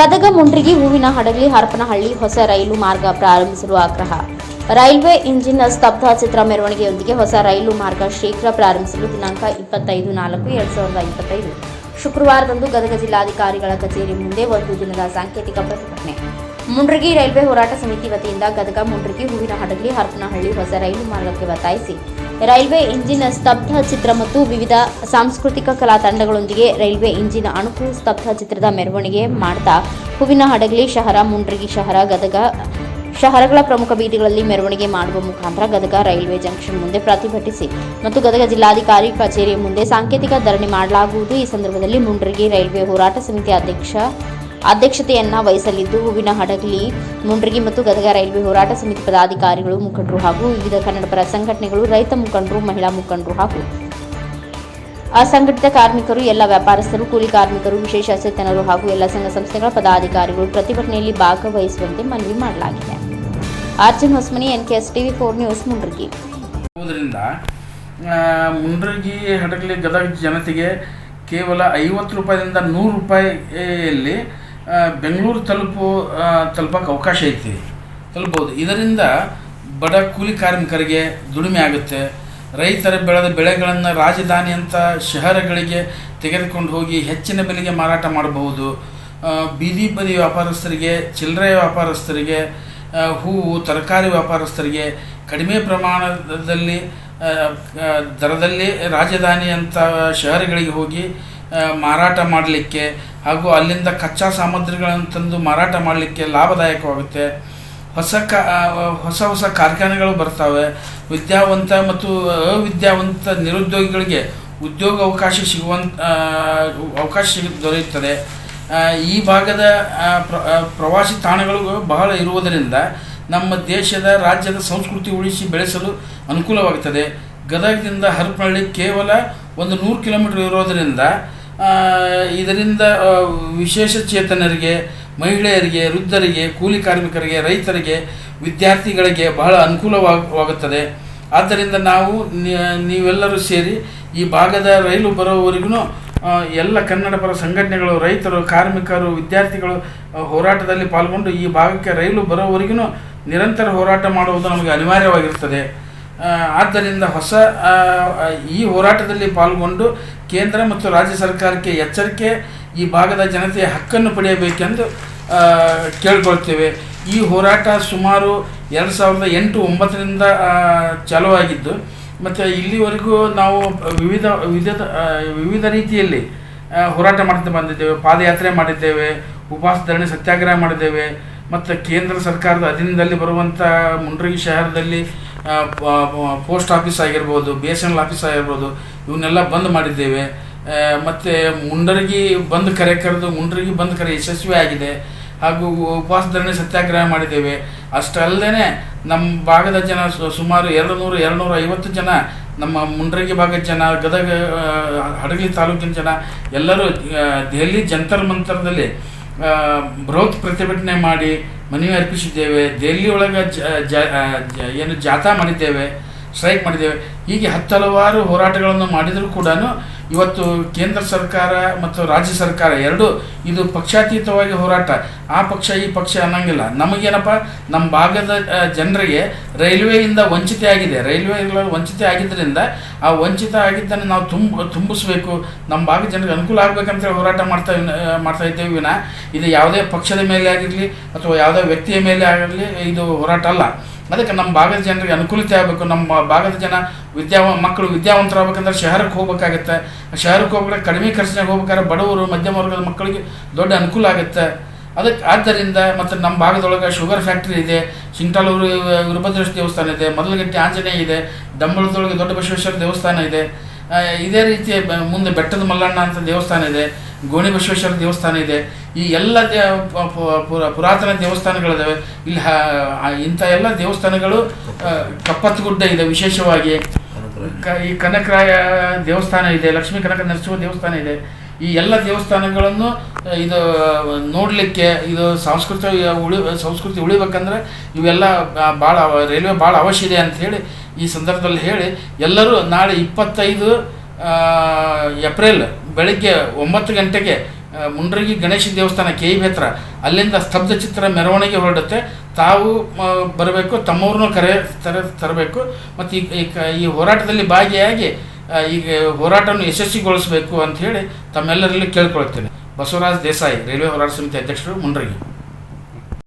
ಗದಗ ಮುಂಡ್ರಿಗಿ ಹೂವಿನ ಹಡಗಲಿ ಹರಪನಹಳ್ಳಿ ಹೊಸ ರೈಲು ಮಾರ್ಗ ಪ್ರಾರಂಭಿಸಲು ಆಗ್ರಹ. ರೈಲ್ವೆ ಇಂಜಿನ್ ಸ್ತಬ್ಧ ಚಿತ್ರ ಮೆರವಣಿಗೆಯೊಂದಿಗೆ ಹೊಸ ರೈಲು ಮಾರ್ಗ ಶೀಘ್ರ ಪ್ರಾರಂಭಿಸಲು ದಿನಾಂಕ ಇಪ್ಪತ್ತೈದು ನಾಲ್ಕು ಎರಡ್ ಸಾವಿರದ ಇಪ್ಪತ್ತೈದು. ಶುಕ್ರವಾರದಂದು ಗದಗ ಜಿಲ್ಲಾಧಿಕಾರಿಗಳ ಕಚೇರಿ ಮುಂದೆ ಒಂದು ದಿನದ ಸಾಂಕೇತಿಕ ಪ್ರತಿಭಟನೆ. ಮುಂಡ್ರಿಗಿ ರೈಲ್ವೆ ಹೋರಾಟ ಸಮಿತಿ ವತಿಯಿಂದ ಗದಗ ಮುಂಡ್ರಗಿ ಹೂವಿನ ಹಡಗಲಿ ಹರಪನಹಳ್ಳಿ ಹೊಸ ರೈಲು ಮಾರ್ಗಕ್ಕೆ ಒತ್ತಾಯಿಸಿ. ರೈಲ್ವೆ ಇಂಜಿನ್ ಸ್ತಬ್ಧ ಚಿತ್ರ ಮತ್ತು ವಿವಿಧ ಸಾಂಸ್ಕೃತಿಕ ಕಲಾ ತಂಡಗಳೊಂದಿಗೆ ರೈಲ್ವೆ ಇಂಜಿನ್ ಅಣುಕು ಸ್ತಬ್ಧ ಚಿತ್ರದ ಮೆರವಣಿಗೆ ಮಾಡ್ತಾ ಹೂವಿನ ಹಡಗಲಿ ಶಹರ ಮುಂಡ್ರಗಿ ಶಹರ, ಗದಗ ಶಹರಗಳ ಪ್ರಮುಖ ಬೀದಿಗಳಲ್ಲಿ ಮೆರವಣಿಗೆ ಮಾಡುವ ಮುಖಾಂತರ ಗದಗ ರೈಲ್ವೆ ಜಂಕ್ಷನ್ ಮುಂದೆ ಪ್ರತಿಭಟಿಸಿ ಮತ್ತು ಗದಗ ಜಿಲ್ಲಾಧಿಕಾರಿ ಕಚೇರಿಯ ಮುಂದೆ ಸಾಂಕೇತಿಕ ಧರಣಿ ಮಾಡಲಾಗುವುದು. ಈ ಸಂದರ್ಭದಲ್ಲಿ ಮುಂಡ್ರಗಿ ರೈಲ್ವೆ ಹೋರಾಟ ಸಮಿತಿ ಅಧ್ಯಕ್ಷ ಅಧ್ಯಕ್ಷತೆಯನ್ನ ವಹಿಸಲಿದ್ದು, ಹೂವಿನ ಹಡಗಲಿ, ಮುಂಡ್ರಿಗಿ ಮತ್ತು ಗದಗ ರೈಲ್ವೆ ಹೋರಾಟ ಸಮಿತಿ ಪದಾಧಿಕಾರಿಗಳು, ಮುಖಂಡರು ಹಾಗೂ ವಿವಿಧ ಕನ್ನಡಪರ ಸಂಘಟನೆಗಳು, ರೈತ ಮುಖಂಡರು, ಮಹಿಳಾ ಮುಖಂಡರು ಹಾಗೂ ಅಸಂಘಟಿತ ಕಾರ್ಮಿಕರು, ಎಲ್ಲ ವ್ಯಾಪಾರಸ್ಥರು, ಕೂಲಿ ಕಾರ್ಮಿಕರು, ವಿಶೇಷ ಚೇತನರು ಹಾಗೂ ಎಲ್ಲ ಸಂಘ ಸಂಸ್ಥೆಗಳ ಪದಾಧಿಕಾರಿಗಳು ಪ್ರತಿಭಟನೆಯಲ್ಲಿ ಭಾಗವಹಿಸುವಂತೆ ಮನವಿ ಮಾಡಲಾಗಿದೆ. Arjun Hosmani NKS TV four news, Mundargi. Mundargi Hadagali Gadag ಜನತೆಗೆ ಕೇವಲ ಐವತ್ತು ರೂಪಾಯಿಂದ ನೂರು ರೂಪಾಯಿಯಲ್ಲಿ ಬೆಂಗಳೂರು ತಲುಪು ತಲುಪಕ್ಕೆ ಅವಕಾಶ ಐತಿ. ತಲುಪಬಹುದು ಇದರಿಂದ ಬಡ ಕೂಲಿ ಕಾರ್ಮಿಕರಿಗೆ ದುಡಿಮೆ ಆಗುತ್ತೆ. ರೈತರ ಬೆಳೆದ ಬೆಳೆಗಳನ್ನು ರಾಜಧಾನಿ ಅಂತ ಶಹರಗಳಿಗೆ ತೆಗೆದುಕೊಂಡು ಹೋಗಿ ಹೆಚ್ಚಿನ ಬೆಲೆಗೆ ಮಾರಾಟ ಮಾಡಬಹುದು. ಬೀದಿ ಬದಿ ವ್ಯಾಪಾರಸ್ಥರಿಗೆ, ಚಿಲ್ಲರೆ ವ್ಯಾಪಾರಸ್ಥರಿಗೆ ಹೂವು, ತರಕಾರಿ ವ್ಯಾಪಾರಸ್ಥರಿಗೆ ಕಡಿಮೆ ಪ್ರಮಾಣದಲ್ಲಿ ದರದಲ್ಲಿ ರಾಜಧಾನಿ ಅಂತ ಶಹರಗಳಿಗೆ ಹೋಗಿ ಮಾರಾಟ ಮಾಡಲಿಕ್ಕೆ ಹಾಗೂ ಅಲ್ಲಿಂದ ಕಚ್ಚಾ ಸಾಮಗ್ರಿಗಳನ್ನು ತಂದು ಮಾರಾಟ ಮಾಡಲಿಕ್ಕೆ ಲಾಭದಾಯಕವಾಗುತ್ತೆ. ಹೊಸ ಕ ಹೊಸ ಹೊಸ ಕಾರ್ಖಾನೆಗಳು ಬರ್ತವೆ. ವಿದ್ಯಾವಂತ ಮತ್ತು ಅವಿದ್ಯಾವಂತ ನಿರುದ್ಯೋಗಿಗಳಿಗೆ ಉದ್ಯೋಗ ಅವಕಾಶ ಸಿಗುವಂತ ಅವಕಾಶ ಸಿಗ, ದೊರೆಯುತ್ತದೆ. ಈ ಭಾಗದ ಪ್ರ- ಪ್ರವಾಸಿ ತಾಣಗಳು ಬಹಳ ಇರುವುದರಿಂದ ನಮ್ಮ ದೇಶದ ರಾಜ್ಯದ ಸಂಸ್ಕೃತಿ ಉಳಿಸಿ ಬೆಳೆಸಲು ಅನುಕೂಲವಾಗುತ್ತದೆ. ಗದಗದಿಂದ ಹರಪನಹಳ್ಳಿ ಕೇವಲ ಒಂದು ನೂರು ಕಿಲೋಮೀಟರ್ ಇರೋದರಿಂದ ಇದರಿಂದ ವಿಶೇಷ ಚೇತನರಿಗೆ, ಮಹಿಳೆಯರಿಗೆ, ವೃದ್ಧರಿಗೆ, ಕೂಲಿ ಕಾರ್ಮಿಕರಿಗೆ, ರೈತರಿಗೆ, ವಿದ್ಯಾರ್ಥಿಗಳಿಗೆ ಬಹಳ ಅನುಕೂಲವಾಗುತ್ತದೆ. ಆದ್ದರಿಂದ ನಾವು ನೀವೆಲ್ಲರೂ ಸೇರಿ ಈ ಭಾಗದ ರೈಲು ಬರೋವರೆಗೂ ಎಲ್ಲ ಕನ್ನಡ ಪರ ಸಂಘಟನೆಗಳು, ರೈತರು, ಕಾರ್ಮಿಕರು, ವಿದ್ಯಾರ್ಥಿಗಳು ಹೋರಾಟದಲ್ಲಿ ಪಾಲ್ಗೊಂಡು ಈ ಭಾಗಕ್ಕೆ ರೈಲು ಬರೋವರೆಗೂ ನಿರಂತರ ಹೋರಾಟ ಮಾಡುವುದು ನಮಗೆ ಅನಿವಾರ್ಯವಾಗಿರುತ್ತದೆ. ಆದ್ದರಿಂದ ಹೊಸ ಈ ಹೋರಾಟದಲ್ಲಿ ಪಾಲ್ಗೊಂಡು ಕೇಂದ್ರ ಮತ್ತು ರಾಜ್ಯ ಸರ್ಕಾರಕ್ಕೆ ಎಚ್ಚರಿಕೆ, ಈ ಭಾಗದ ಜನತೆಯ ಹಕ್ಕನ್ನು ಪಡೆಯಬೇಕೆಂದು ಕೇಳಿಕೊಳ್ತೇವೆ. ಈ ಹೋರಾಟ ಸುಮಾರು ಎರಡು ಸಾವಿರದ ಎಂಟು ಒಂಬತ್ತರಿಂದ ಚಾಲೂ ಚಾಲುವಾಗಿದ್ದು, ಮತ್ತು ಇಲ್ಲಿವರೆಗೂ ನಾವು ವಿವಿಧ ವಿವಿಧ ವಿವಿಧ ರೀತಿಯಲ್ಲಿ ಹೋರಾಟ ಮಾಡ್ತಾ ಬಂದಿದ್ದೇವೆ. ಪಾದಯಾತ್ರೆ ಮಾಡಿದ್ದೇವೆ, ಉಪವಾಸ ಧರಣಿ ಸತ್ಯಾಗ್ರಹ ಮಾಡಿದ್ದೇವೆ, ಮತ್ತು ಕೇಂದ್ರ ಸರ್ಕಾರದ ಅಧೀನದಲ್ಲಿ ಬರುವಂಥ ಮುಂಡ್ರಗಿ ಶಹರದಲ್ಲಿ ಪೋಸ್ಟ್ ಆಫೀಸ್ ಆಗಿರ್ಬೋದು B S N L office ಆಗಿರ್ಬೋದು, ಇವನ್ನೆಲ್ಲ ಬಂದ್ ಮಾಡಿದ್ದೇವೆ. ಮತ್ತು ಮುಂಡರಗಿ ಬಂದ್ ಕರೆ ಕರೆದು, ಮುಂಡರಗಿ ಬಂದ್ ಕರೆ ಯಶಸ್ವಿ ಆಗಿದೆ. ಹಾಗೂ ಉಪವಾಸ ಧರಣಿ ಸತ್ಯಾಗ್ರಹ ಮಾಡಿದ್ದೇವೆ. ಅಷ್ಟಲ್ಲದೆ ನಮ್ಮ ಭಾಗದ ಜನ ಸುಮಾರು ಎರಡು ನೂರು ಎರಡು ನೂರ ಐವತ್ತು ಜನ ನಮ್ಮ ಮುಂಡ್ರಗಿ ಭಾಗದ ಜನ, ಗದಗ ಹಡಗಲಿ ತಾಲೂಕಿನ ಜನ, ಎಲ್ಲರೂ ದೆಹಲಿ ಜಂತರ್ ಮಂತರದಲ್ಲಿ ಬೃಹತ್ ಪ್ರತಿಭಟನೆ ಮಾಡಿ ಮನವಿ ಅರ್ಪಿಸಿದ್ದೇವೆ, ದೆಹಲಿ ಒಳಗೆ ಏನು ಜಾಥಾ ಮಾಡಿದ್ದೇವೆ, ಸ್ಟ್ರೈಕ್ ಮಾಡಿದ್ದೇವೆ. ಹೀಗೆ ಹತ್ತು ಹಲವಾರು ಹೋರಾಟಗಳನ್ನು ಮಾಡಿದರೂ ಕೂಡ ಇವತ್ತು ಕೇಂದ್ರ ಸರ್ಕಾರ ಮತ್ತು ರಾಜ್ಯ ಸರ್ಕಾರ ಎರಡು, ಇದು ಪಕ್ಷಾತೀತವಾಗಿ ಹೋರಾಟ. ಆ ಪಕ್ಷ, ಈ ಪಕ್ಷ ಅನ್ನಂಗಿಲ್ಲ. ನಮಗೇನಪ್ಪ ನಮ್ಮ ಭಾಗದ ಜನರಿಗೆ ರೈಲ್ವೆಯಿಂದ ವಂಚಿತ ಆಗಿದೆ. ರೈಲ್ವೆ ವಂಚಿತ ಆಗಿದ್ದರಿಂದ ಆ ವಂಚಿತ ಆಗಿದ್ದನ್ನು ನಾವು ತುಂಬ, ತುಂಬಿಸ್ಬೇಕು. ನಮ್ಮ ಭಾಗದ ಜನರಿಗೆ ಅನುಕೂಲ ಆಗ್ಬೇಕಂತೇಳಿ ಹೋರಾಟ ಮಾಡ್ತಾ ಮಾಡ್ತಾ ಇದ್ದೇವೆ ವಿನ. ಇದು ಯಾವುದೇ ಪಕ್ಷದ ಮೇಲೆ ಆಗಿರಲಿ ಅಥವಾ ಯಾವುದೇ ವ್ಯಕ್ತಿಯ ಮೇಲೆ ಆಗಿರಲಿ, ಇದು ಹೋರಾಟ ಅಲ್ಲ. ಅದಕ್ಕೆ ನಮ್ಮ ಭಾಗದ ಜನರಿಗೆ ಅನುಕೂಲತೆ ಆಗಬೇಕು. ನಮ್ಮ ಭಾಗದ ಜನ ವಿದ್ಯಾವ, ಮಕ್ಕಳು ವಿದ್ಯಾವಂತರಾಗಬೇಕಂದ್ರೆ ಶಹರಕ್ಕೆ ಹೋಗ್ಬೇಕಾಗತ್ತೆ. ಶಹರಕ್ಕೆ ಹೋಗ್ಬೇಕಾದ್ರೆ ಕಡಿಮೆ ಖರ್ಚಿನಾಗ ಹೋಗ್ಬೇಕಾದ್ರೆ ಬಡವರು, ಮಧ್ಯಮ ವರ್ಗದ ಮಕ್ಕಳಿಗೆ ದೊಡ್ಡ ಅನುಕೂಲ ಆಗುತ್ತೆ. ಅದಕ್ಕೆ ಆದ್ದರಿಂದ ಮತ್ತು ನಮ್ಮ ಭಾಗದೊಳಗೆ ಶುಗರ್ ಫ್ಯಾಕ್ಟ್ರಿ ಇದೆ ಸಿಂಗ್ಟಾಲೂರು ವೀರಭದ್ರೇಶ್ವರ ದೇವಸ್ಥಾನ ಇದೆ, ಮೊದಲಗಟ್ಟೆ ಆಂಜನೇಯ ಇದೆ ಡಂಬಳದೊಳಗೆ ದೊಡ್ಡ ಬಸವೇಶ್ವರ ದೇವಸ್ಥಾನ ಇದೆ. ಇದೇ ರೀತಿ ಮುಂದೆ ಬೆಟ್ಟದ ಮಲ್ಲಣ್ಣ ಅಂತ ದೇವಸ್ಥಾನ ಇದೆ ಗೋಣಿ ಬಸವೇಶ್ವರ ದೇವಸ್ಥಾನ ಇದೆ. ಈ ಎಲ್ಲ ದೇ ಪುರಾತನ ದೇವಸ್ಥಾನಗಳಿದ್ದಾವೆ ಇಲ್ಲಿ ಇಂಥ ಎಲ್ಲ ದೇವಸ್ಥಾನಗಳು ಕಪ್ಪತ್ತಗುಡ್ಡ ಇದೆ ವಿಶೇಷವಾಗಿ. ಕ- ಈ ಕನಕರಾಯ ದೇವಸ್ಥಾನ ಇದೆ ಲಕ್ಷ್ಮೀ ಕನಕ ನರಸಿಂಹ ದೇವಸ್ಥಾನ ಇದೆ. ಈ ಎಲ್ಲ ದೇವಸ್ಥಾನಗಳನ್ನು ಇದು ನೋಡಲಿಕ್ಕೆ, ಇದು ಸಂಸ್ಕೃತಿ ಉಳಿ, ಸಂಸ್ಕೃತಿ ಉಳಿಬೇಕಂದ್ರೆ ಇವೆಲ್ಲ ಭಾಳ ರೈಲ್ವೆ ಭಾಳ ಅವಶ್ಯ ಇದೆ ಅಂತ ಹೇಳಿ ಈ ಸಂದರ್ಭದಲ್ಲಿ ಹೇಳಿ ಎಲ್ಲರೂ ನಾಳೆ ಇಪ್ಪತ್ತೈದು ಏಪ್ರಿಲ್ ಬೆಳಗ್ಗೆ ಒಂಬತ್ತು ಗಂಟೆಗೆ ಮುಂಡ್ರಗಿ ಗಣೇಶ ದೇವಸ್ಥಾನ ಕೆ ಇ ಹತ್ರ, ಅಲ್ಲಿಂದ ಸ್ತಬ್ಧ ಚಿತ್ರ ಮೆರವಣಿಗೆ ಹೊರಡುತ್ತೆ. ತಾವು ಬರಬೇಕು, ತಮ್ಮವ್ರನ್ನೂ ಕರೆ, ತರ, ತರಬೇಕು. ಮತ್ತು ಈ ಈ ಹೋರಾಟದಲ್ಲಿ ಭಾಗಿಯಾಗಿ ಈಗ ಹೋರಾಟವನ್ನು ಯಶಸ್ವಿಗೊಳಿಸಬೇಕು ಅಂತ ಹೇಳಿ ತಮ್ಮೆಲ್ಲರಲ್ಲಿ ಕೇಳ್ಕೊಳ್ತೇನೆ. ಬಸವರಾಜ್ ದೇಸಾಯಿ ರೈಲ್ವೆ ಹೋರಾಟ ಸಮಿತಿ ಅಧ್ಯಕ್ಷರು ಮುಂಡ್ರಗಿ.